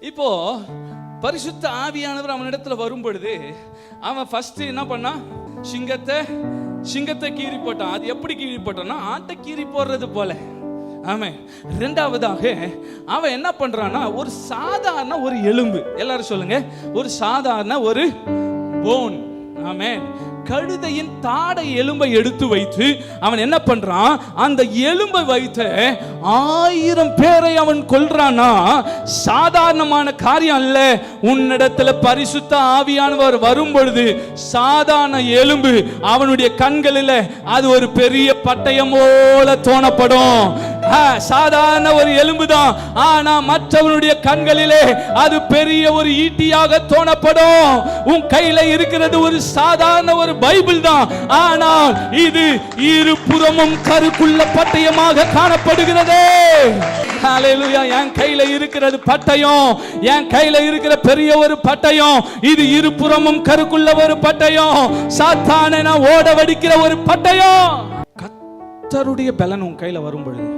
இப்போ பரிசுத்த ஆவியானவர் அவனிடத்துல வரும் பொழுது அவன் ஃபர்ஸ்ட் என்ன பண்ணான் சிங்கத்தை சிங்கத்தை கீறி போட்டான். அது எப்படி கீறி போட்டான்னா ஆட்டை கீறி போடுறது போல. ஆமே ரெண்டாவதாக அவன் என்ன பண்றான்னா ஒரு சாதாரண ஒரு எலும்பு. எல்லாரும் சொல்லுங்க. ஒரு சாதாரண ஒரு போன் ஆமே கழுதையின் தாடை எலும்பை எடுத்து வைத்து அவன் என்ன பண்றான்? அந்த எலும்பை வைத்து ஆயிரம் பேரை அவன் கொல்றானா? சாதாரணமான காரியம் அல்ல. உன்னிடத்துல பரிசுத்த ஆவியானவர் வரும் பொழுது சாதாரண எலும்பு அவனுடைய கண்களில் அது ஒரு பெரிய பட்டயம் போல தோணப்படும். சாதாரண ஒரு எலும்பு தான் ஆனா மற்றவனுடைய கண்களிலே அது பெரிய ஒரு ஈட்டியாக தோணப்படும். உன் கையில இருக்கிறது ஒரு சாதாரண ஒரு பைபிள் தான். ஆனால் இது இருபுறமும் கருக்குள்ள பட்டயமாக காணப்படுகிறது. என் கையில இருக்கிறது பட்டயம். என் கையில இருக்கிற பெரிய ஒரு பட்டயம். இது இருபுறமும் கருக்குள்ள ஒரு பட்டயம். சாத்தான ஓட வடிக்கிற ஒரு பட்டயம். கத்தருடைய பலன் உன் கையில வரும் பொழுது.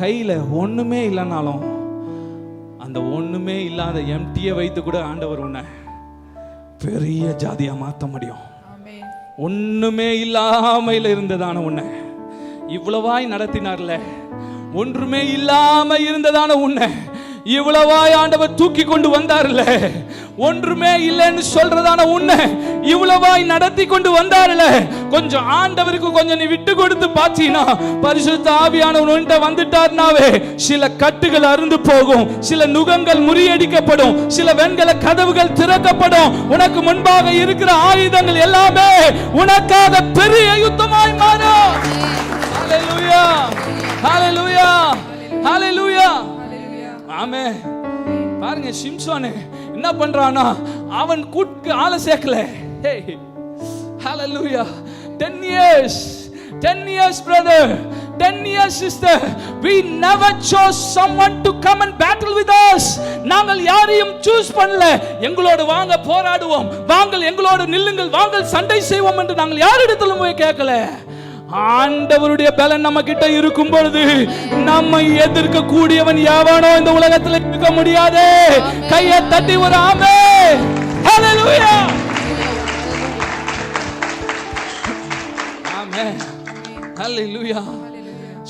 கையில ஒண்ணுமே இல்லைனாலும் அந்த ஒண்ணுமே இல்லாத எம்டியை வைத்து கூட ஆண்டவர் உன்னை பெரிய ஜாதியா மாத்த முடியும். ஒண்ணுமே இல்லாமையில் இருந்ததான உன்னை இவ்வளவாய் நடத்தினார்ல. ஒன்றுமே இல்லாம இருந்ததான உன்னை இவ்வளவாய் ஆண்டவர் தூக்கி கொண்டு வந்தார்ல. ஒன்றுமே இல்லைன்னு சொல்றதான உன்னை இவ்வளவாய் நடத்தி கொண்டு வந்தாருல. கொஞ்சம் ஆண்டவருக்கு கொஞ்சம் நீ விட்டு கொடுத்து பாத்தீனா பரிசுத்த ஆவியானவர் உன்கிட்ட வந்துட்டார்னாவே சில கட்டுகள் அருந்து போகும் சில நுகங்கள் முறியடிக்கப்படும் சில வெண்கல கதவுகள் திறக்கப்படும். உனக்கு முன்பாக இருக்கிற ஆயுதங்கள் எல்லாமே உனக்காக பெரிய யுத்தமாய் மாறும். ஹalleluya ஹalleluya ஹalleluya ஆமே பாருங்க சிம்சோனே என்ன பண்றானா அவன் கூட்டு ஆளை சேர்க்கல. ஹே ஹalleluya 10 years 10 years brother. 10 years sister. We never chose someone to come and battle with us. நாங்கள் யாரையும் சூஸ் பண்ணல. எங்களோடு வாங்க போராடுவோம். வாங்கள் எங்களோடு நில்லுங்கள். வாங்கள் சண்டை செய்வோம் என்று நாங்கள் யாரிடத்திலும் போய் கேட்கல. ஆண்டவருடைய பலன் நம்ம கிட்ட இருக்கும் பொழுது நம்மை எதிர்க்க கூடியவன் யாவானோ இந்த உலகத்தில் இருக்க முடியாது. கையை தட்டி ஒரு ஆமே. ஹalleluya ஆமே. ஹalleluya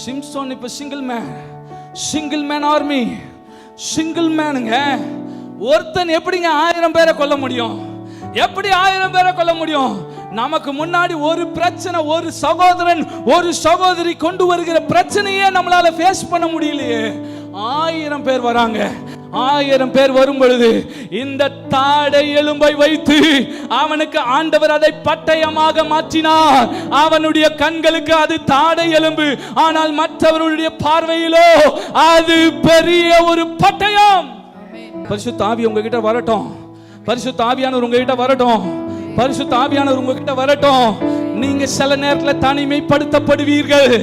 சிம்சோன் இப்ப single man single man army single மேனுங்க ஒருத்தன் எப்படிங்க ஆயிரம் பேரை கொல்ல முடியும்? எப்படி ஆயிரம் பேரை கொல்ல முடியும்? நமக்கு முன்னாடி ஒரு பிரச்சனை ஒரு சகோதரன் ஒரு சகோதரி கொண்டு வருகிற பிரச்சனையே நம்மளால ஃபேஸ் பண்ண முடியலையே. ஆயிரம் பேர் வராங்க. ஆயிரம் பேர் வரும் பொழுது இந்த தாடை எலும்பை வைத்து அவனுக்கு ஆண்டவர் அதை பட்டயமாக மாற்றினார். அவனுடைய கண்களுக்கு அது தாடை எலும்பு. ஆனால் மற்றவர்களுடைய பார்வையிலோ அது பெரிய ஒரு பட்டயம். பரிசுத்த ஆவி உங்ககிட்ட வரட்டும். பரிசுத்த ஆவியானவர் உங்ககிட்ட வரட்டும். பரிசு தாவியானவர் உங்ககிட்ட வரட்டும். நீங்க சில நேரத்துல தனிமைப்படுத்தப்படுவீர்கள்.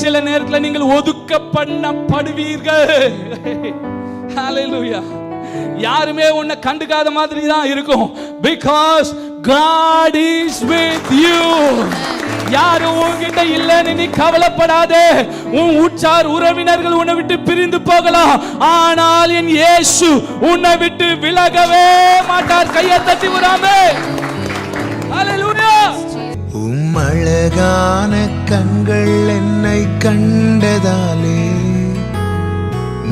சில நேரத்துல நீங்கள் ஒதுக்க பண்ணப்படுவீர்கள் யாருமே உன்னை கண்டுக்காத மாதிரி தான் இருக்கும். Because God is with you. யாரும் உன்கிட்ட இல்லைன்னு நீ கவலைப்படாதே. உன் உற்றார் உறவினர்கள் உன்னை விட்டு பிரிந்து போகலாம். ஆனால் என் இயேசு உன்னை விட்டு விலகவே மாட்டார். கையை தட்டி விடாமே. உம்மழகான கண்கள் என்னை கண்டதாலே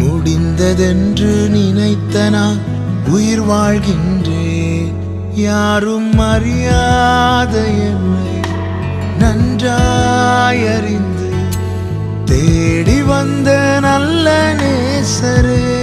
முடிந்ததென்று நினைத்த நான் உயிர் வாழ்கின்றேன். யாரும் அறியாத என்னை நன்றாயறிந்து தேடி வந்த நல்ல நேசரே.